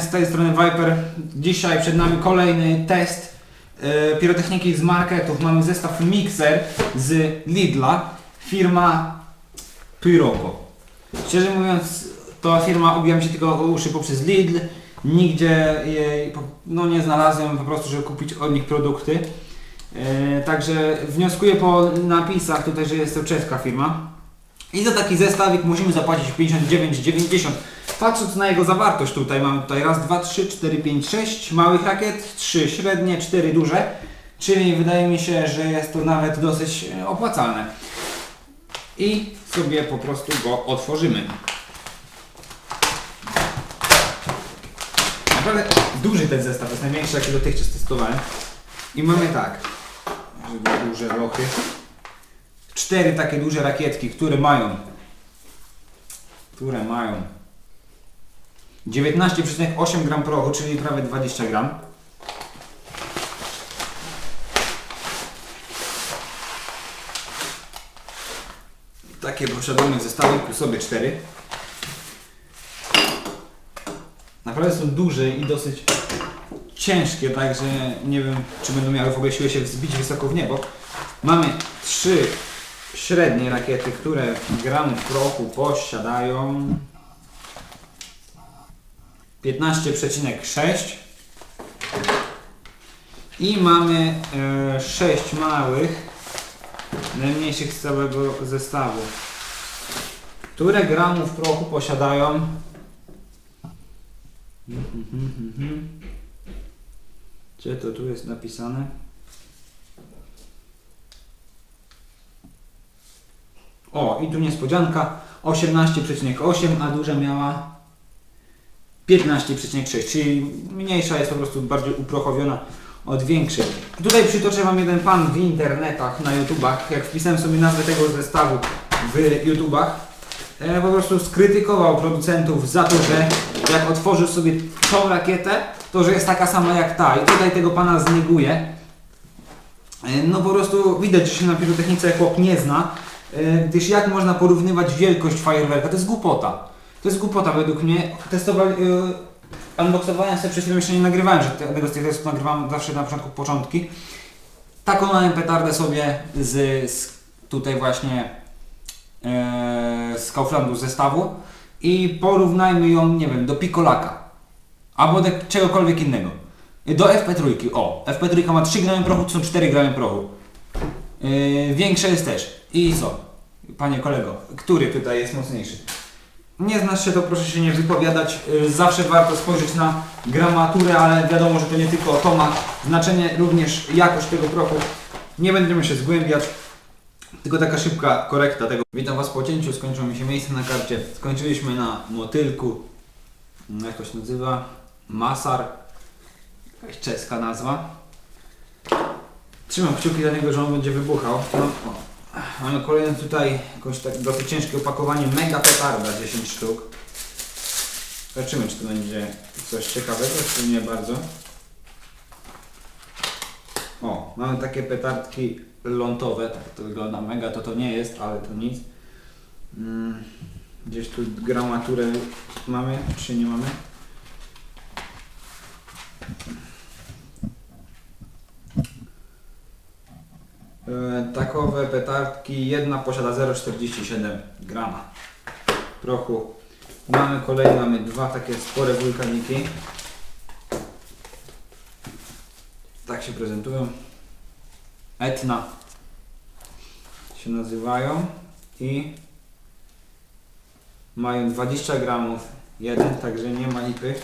Z tej strony Viper. Dzisiaj przed nami kolejny test e, pirotechniki z marketów. Mamy zestaw Mixer z Lidla. Firma Pyrogo. Szczerze mówiąc, ta firma obija mi się tylko uszy poprzez Lidl. Nigdzie jej no, nie znalazłem po prostu, żeby kupić od nich produkty. E, także wnioskuję po napisach tutaj, że jest to czeska firma. I za taki zestawik musimy zapłacić 59,90. Patrząc na jego zawartość tutaj, mamy tutaj raz, dwa, trzy, cztery, pięć, sześć małych rakiet, trzy średnie, cztery duże. Czyli wydaje mi się, że jest to nawet dosyć e, opłacalne. I sobie po prostu go otworzymy. Naprawdę duży ten zestaw, jest największy jaki dotychczas testowałem. I mamy tak, żeby duże lochy. Cztery takie duże rakietki, które mają które mają 19,8 gram prochu, czyli prawie 20 gram. Takie posiadamy w zestawiku sobie cztery. Naprawdę są duże i dosyć ciężkie, także nie wiem, czy będą miały w ogóle siłę się wzbić wysoko w niebo. Mamy trzy średnie rakiety, które gramów prochu posiadają 15,6 i mamy e, 6 małych, najmniejszych z całego zestawu, które gramów prochu posiadają. Gdzie to tu jest napisane? O, i tu niespodzianka 18,8, a duża miała 15,6, czyli mniejsza jest po prostu bardziej uprochowiona od większej. Tutaj przytoczę Wam jeden pan w internetach, na YouTubach, jak wpisałem sobie nazwę tego zestawu w YouTubach, po prostu skrytykował producentów za to, że jak otworzył sobie tą rakietę, to że jest taka sama jak ta i tutaj tego pana zneguje. No po prostu widać, że się na pirotechnice chłop nie zna, e, gdyż jak można porównywać wielkość fajerwerka? To jest głupota. To jest głupota według mnie. Testowali, e, unboxowałem sobie przed chwilą, jeszcze nie nagrywałem, że tego z tych testów nagrywam zawsze na początku początki. Taką mam petardę sobie z, z tutaj właśnie e, z Kauflandu zestawu i porównajmy ją, nie wiem, do Picolaka albo do czegokolwiek innego. Do FP3. O, FP3 ma 3 gramy prochu, to są 4 gramy prochu. Yy, większe jest też. I co? Panie kolego, który tutaj jest mocniejszy? Nie znasz się, to proszę się nie wypowiadać. Yy, zawsze warto spojrzeć na gramaturę, ale wiadomo, że to nie tylko to ma znaczenie, również jakość tego prochu. Nie będziemy się zgłębiać. Tylko taka szybka korekta tego. Witam Was po cięciu, skończyło mi się miejsce na karcie. Skończyliśmy na motylku. No, Jak to się nazywa? Masar. Jakaś czeska nazwa. Trzymam kciuki dla niego, że on będzie wybuchał. No. Mamy kolejne tutaj jakieś tak dosyć ciężkie opakowanie. Mega petarda 10 sztuk. Zobaczymy, czy to będzie coś ciekawego, czy nie bardzo. O, mamy takie petardki lądowe, tak to wygląda. Mega to to nie jest, ale to nic. Mm, Gdzieś tu gramaturę mamy, czy nie mamy? Takowe petardki, jedna posiada 0,47 grama prochu. Mamy kolejne, mamy dwa takie spore wulkaniki. Tak się prezentują. Etna się nazywają i mają 20 gramów jeden, także nie ma lipy.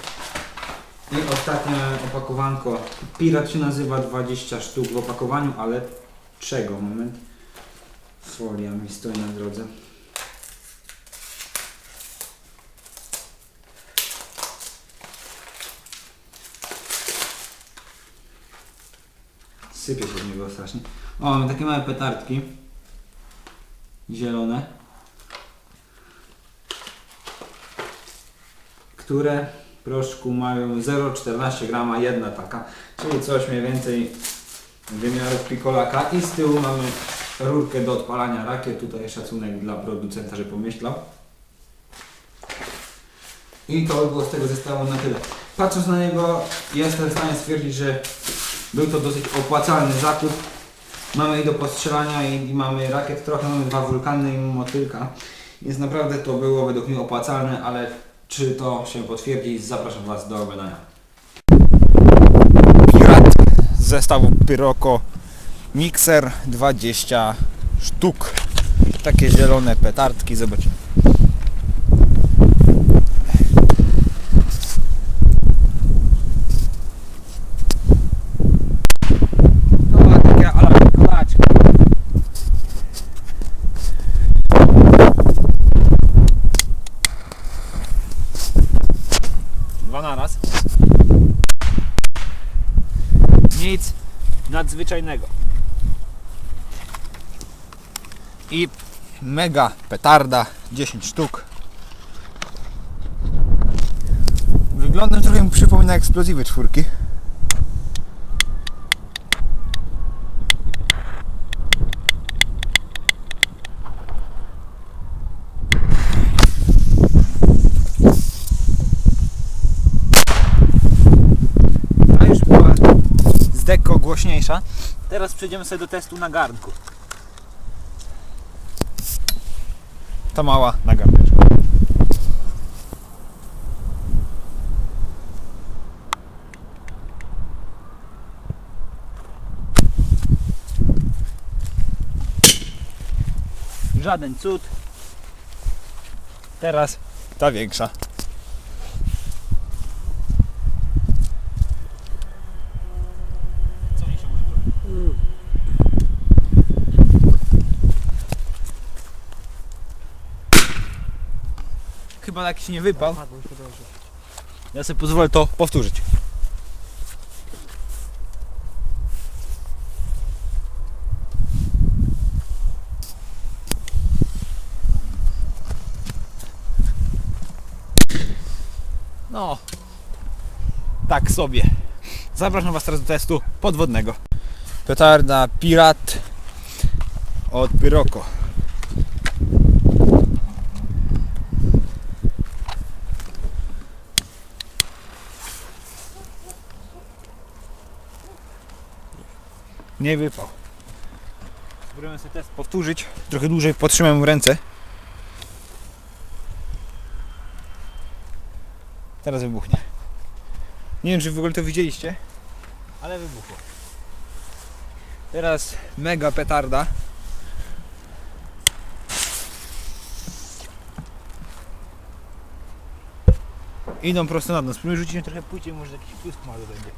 I ostatnie opakowanko. Pirat się nazywa 20 sztuk w opakowaniu, ale czego? Moment. Folia mi stoi na drodze. Sypie się z niego strasznie. O, mamy takie małe petardki. Zielone. które proszku mają 0,14 grama, jedna taka, czyli coś mniej więcej wymiarów pikolaka i z tyłu mamy rurkę do odpalania rakiet, tutaj szacunek dla producenta, że pomyślał. I to by było z tego zestawu na tyle. patrząc na niego jestem w stanie stwierdzić, że był to dosyć opłacalny zakup. Mamy i do postrzelania i, i mamy rakiet trochę, mamy dwa wulkany i motylka. Więc naprawdę to było według mnie opłacalne, ale czy to się potwierdzi, zapraszam Was do oglądania. Pirat z zestawu Pyroco Mixer 20 sztuk. Takie zielone petardki, zobaczymy. No, takie ala kolaczki. Dwa na raz. Nic nadzwyczajnego. I mega petarda 10 sztuk. Wyglądem trochę mi przypomina eksplozywy czwórki. A już była z głośniejsza. Teraz przejdziemy sobie do testu na garnku. Ta mała na. Żaden cud. Teraz ta większa. Co mi się może zrobić? Się nie wypał. Ja sobie pozwolę to powtórzyć. No, tak sobie. Zapraszam Was teraz do testu podwodnego. Petarda Pirat od Pyroco. Nie wypał. Spróbujemy sobie test powtórzyć. Trochę dłużej potrzymam ręce. Teraz wybuchnie. Nie wiem, czy w ogóle to widzieliście, ale wybuchło. Teraz mega petarda. Idą prosto nad nas. Spróbuję rzucić trochę płycie, może jakiś plusk mały będzie.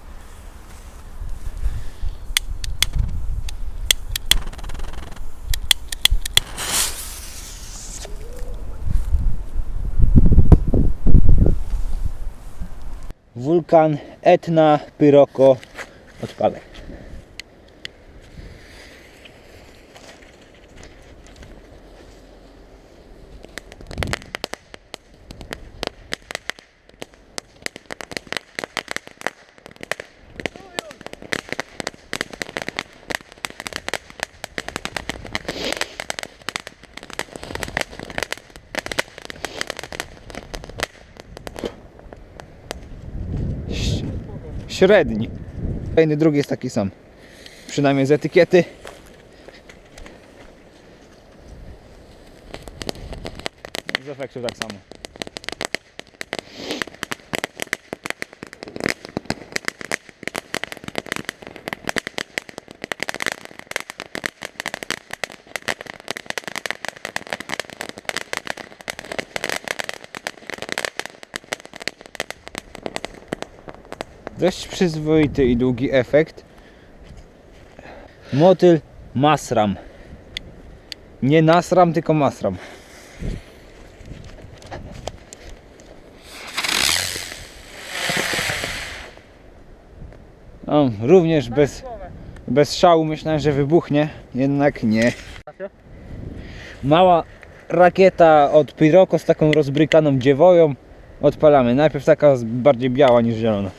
Wulkan Etna Pyroko odpalę. Średni. Kolejny drugi jest taki sam. Przynajmniej z etykiety. Z efektu tak samo. Dość przyzwoity i długi efekt. Motyl Masram. Nie Nasram, tylko Masram. Również bez, bez szału myślałem, że wybuchnie, jednak nie. Mała rakieta od Pyroco z taką rozbrykaną dziewoją. Odpalamy. Najpierw taka bardziej biała niż zielona.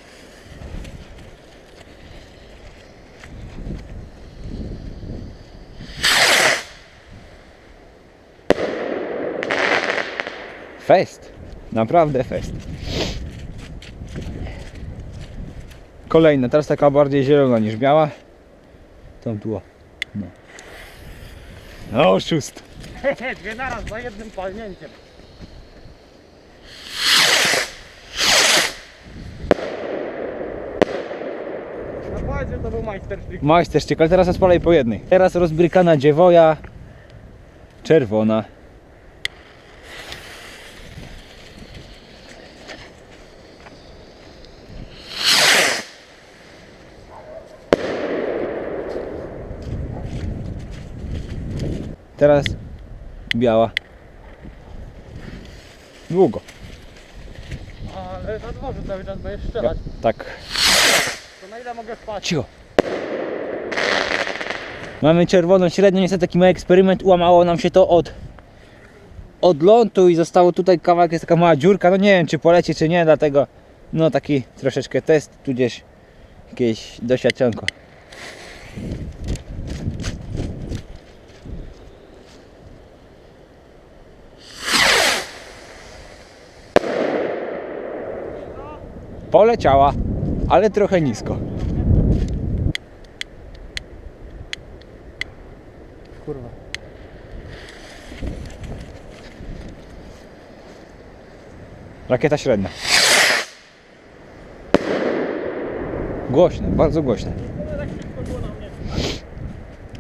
Fest. Naprawdę fest. Kolejna, teraz taka bardziej zielona niż biała. Tam tło. No. No, oszust. Dwie naraz za jednym palnięciem. Że to był majstersztyk. Majstersztyk, ale teraz rozpalaj po jednej. Teraz rozbrykana dziewoja. Czerwona. Teraz biała. Długo. Ale na dworzu cały czas będziesz strzelać. Tak. To na ile mogę spać? Cicho. Mamy czerwoną średnią, niestety taki mały eksperyment, ułamało nam się to od od lądu i zostało tutaj kawałek, jest taka mała dziurka, no nie wiem czy poleci czy nie, dlatego no taki troszeczkę test, tudzież jakieś doświadczonko. Poleciała, ale trochę nisko. Kurwa. Rakieta średnia. Głośne, bardzo głośne.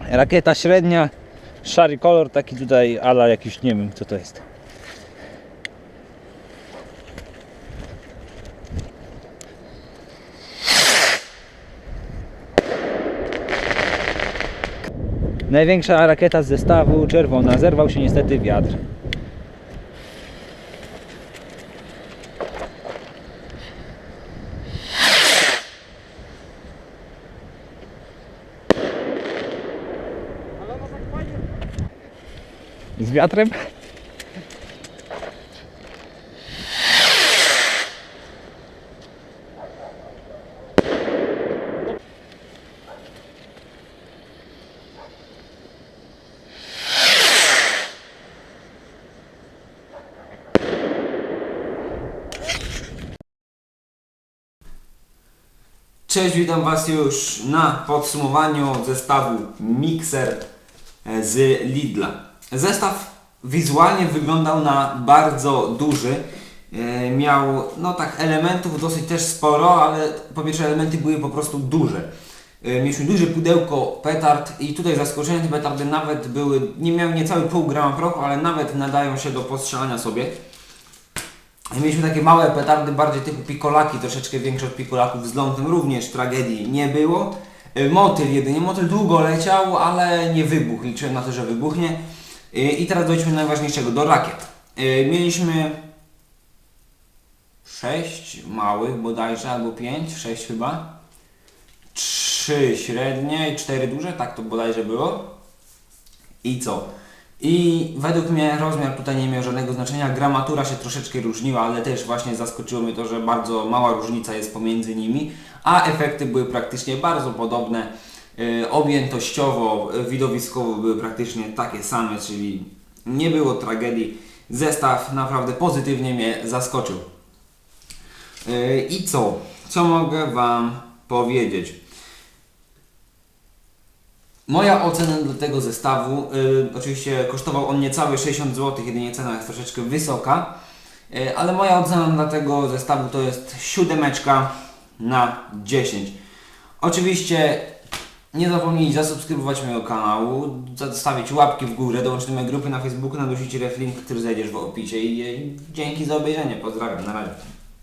Rakieta średnia, szary kolor, taki tutaj ala jakiś, nie wiem co to jest. Największa rakieta z zestawu, czerwona, zerwał się niestety wiatr. Z wiatrem? Cześć, witam Was już na podsumowaniu zestawu Mixer e, z Lidla. Zestaw wizualnie wyglądał na bardzo duży. E, Miał no tak elementów dosyć też sporo, ale po pierwsze elementy były po prostu duże. E, Mieliśmy duże pudełko petard i tutaj zaskoczenie te petardy nawet były, nie miały niecałe pół grama prochu, ale nawet nadają się do postrzelania sobie. Mieliśmy takie małe petardy, bardziej typu pikolaki, troszeczkę większe od pikolaków z lądem, również tragedii nie było. Y, Motyl jedynie, motyl długo leciał, ale nie wybuchł, liczyłem na to, że wybuchnie. Y, I teraz dojdźmy do najważniejszego, do rakiet. Y, Mieliśmy 6 małych bodajże, albo 5, 6 chyba. 3 średnie i 4 duże, tak to bodajże było. I co? I według mnie rozmiar tutaj nie miał żadnego znaczenia. Gramatura się troszeczkę różniła, ale też właśnie zaskoczyło mnie to, że bardzo mała różnica jest pomiędzy nimi, a efekty były praktycznie bardzo podobne. Yy, objętościowo, widowiskowo były praktycznie takie same, czyli nie było tragedii. Zestaw naprawdę pozytywnie mnie zaskoczył. Yy, I co? Co mogę Wam powiedzieć? Moja ocena do tego zestawu, y, oczywiście kosztował on niecałe 60 zł, jedynie cena jest troszeczkę wysoka, y, ale moja ocena dla tego zestawu to jest siódemeczka na 10. Oczywiście nie zapomnijcie zasubskrybować mojego kanału, zostawić łapki w górę, dołączyć do mojej grupy na Facebooku, nadusić reflink, który znajdziesz w opisie i, i dzięki za obejrzenie. Pozdrawiam, na razie.